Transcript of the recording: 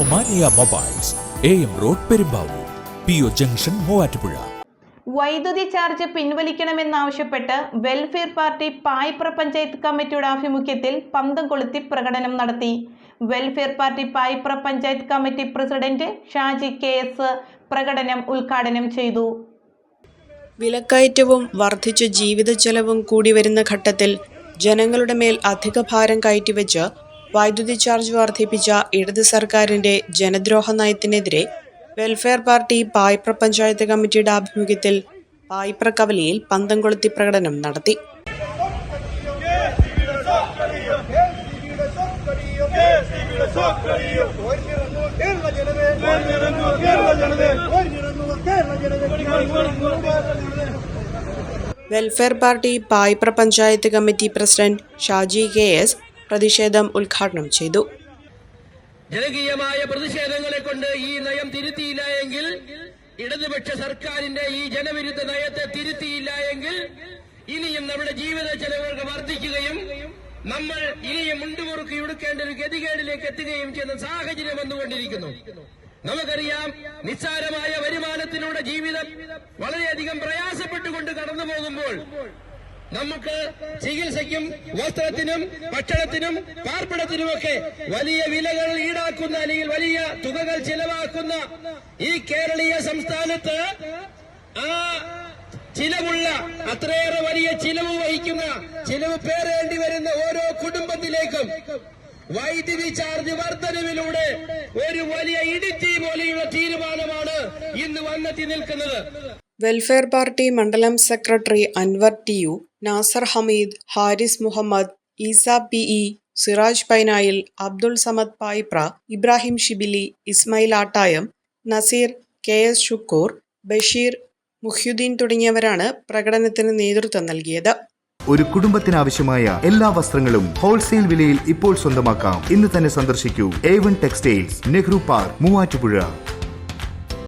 Omania mobiles A M road Perumbavoor P O junction Muvattupuzha. വൈദ്യുതി charge പിൻവലിക്കണമെന്നാവശ്യപ്പെട്ട് welfare party Payipra panchayat കമ്മിറ്റിയുടെ ആഭിമുഖ്യത്തിൽ പന്തം കൊളുത്തി പ്രകടനം നടത്തി. Welfare party Payipra panchayat committee president Shaji K S പ്രകടനം ഉദ്ഘാടനം ചെയ്തു. വിലക്കയറ്റവും വർദ്ധിച്ച ജീവിത ചെലവും കൂടി വരുന്ന ഘട്ടത്തിൽ ജനങ്ങളുടെ മേൽ അധിക ഭാരം കയറ്റിവെച്ച് വൈദ്യുതി ചാർജ് വർദ്ധിപ്പിച്ച ഇടത് സർക്കാരിന്റെ ജനദ്രോഹ നയത്തിനെതിരെ വെൽഫെയർ പാർട്ടി പായ്പ്ര പഞ്ചായത്ത് കമ്മിറ്റിയുടെ ആഭിമുഖ്യത്തിൽ പായ്പ്ര കവലയിൽ പന്തം കൊളുത്തി പ്രകടനം നടത്തി. Welfare party Payipra panchayat committee president Shaji K S പ്രതിഷേധം ഉദ്ഘാടനം ചെയ്തു. ജനകീയമായ പ്രതിഷേധങ്ങളെ കൊണ്ട് ഈ നയം തിരുത്തിയില്ല എങ്കിൽ ഇടതുപക്ഷ സർക്കാരിന്റെ ഈ ജനവിരുദ്ധ നയത്തെ തിരുത്തിയില്ല എങ്കിൽ ഇനിയും നമ്മുടെ ജീവിത ചെലവുകൾ വർദ്ധിക്കുകയും നമ്മൾ ഇനിയും മുണ്ടുമുറുക്കി ഉടുക്കേണ്ട ഒരു ഗതികേടിലേക്ക് എത്തുകയും ചെയ്യുന്ന സാഹചര്യം വന്നുകൊണ്ടിരിക്കുന്നു. നമുക്കറിയാം നിസ്സാരമായ വരുമാനത്തിലൂടെ ജീവിതം വളരെയധികം പ്രയാസപ്പെട്ടുകൊണ്ട് കടന്നു പോകുമ്പോൾ നമുക്ക് ചികിത്സയ്ക്കും വസ്ത്രത്തിനും ഭക്ഷണത്തിനും പാർപ്പിടത്തിനുമൊക്കെ വലിയ വിലകൾ ഈടാക്കുന്ന അല്ലെങ്കിൽ വലിയ തുകകൾ ചിലവാക്കുന്ന ഈ കേരളീയ സംസ്ഥാനത്ത് ആ ചിലവുള്ള അത്രയേറെ വലിയ ചിലവ് വഹിക്കുന്ന ചിലവ് പേരേണ്ടി വരുന്ന ഓരോ കുടുംബത്തിലേക്കും വൈദ്യുതി ചാർജ് വർധനവിലൂടെ ഒരു വലിയ ഇടിത്തി പോലെയുള്ള തീരുമാനമാണ് ഇന്ന് വന്നെത്തി നിൽക്കുന്നത്. വെൽഫെയർ പാർട്ടി മണ്ഡലം secretary Anwar T U Nasar Hameed Haris Muhammad Isa P E Siraj Painayil Abdul Samad Payipra Ibrahim Shibili Ismail Attayam Nazeer K S Shukkoor Basheer Muhyuddin തുടങ്ങിയവരാണ് പ്രകടനത്തിന് നേതൃത്വം നൽകിയത്. ഒരു കുടുംബത്തിനാവശ്യമായ എല്ലാ വസ്ത്രങ്ങളും ഹോൾസെയിൽ വിലയിൽ ഇപ്പോൾ സ്വന്തമാക്കാം. ഇന്ന് തന്നെ സന്ദർശിക്കൂ. A one textiles Nehru park Muvattupuzha.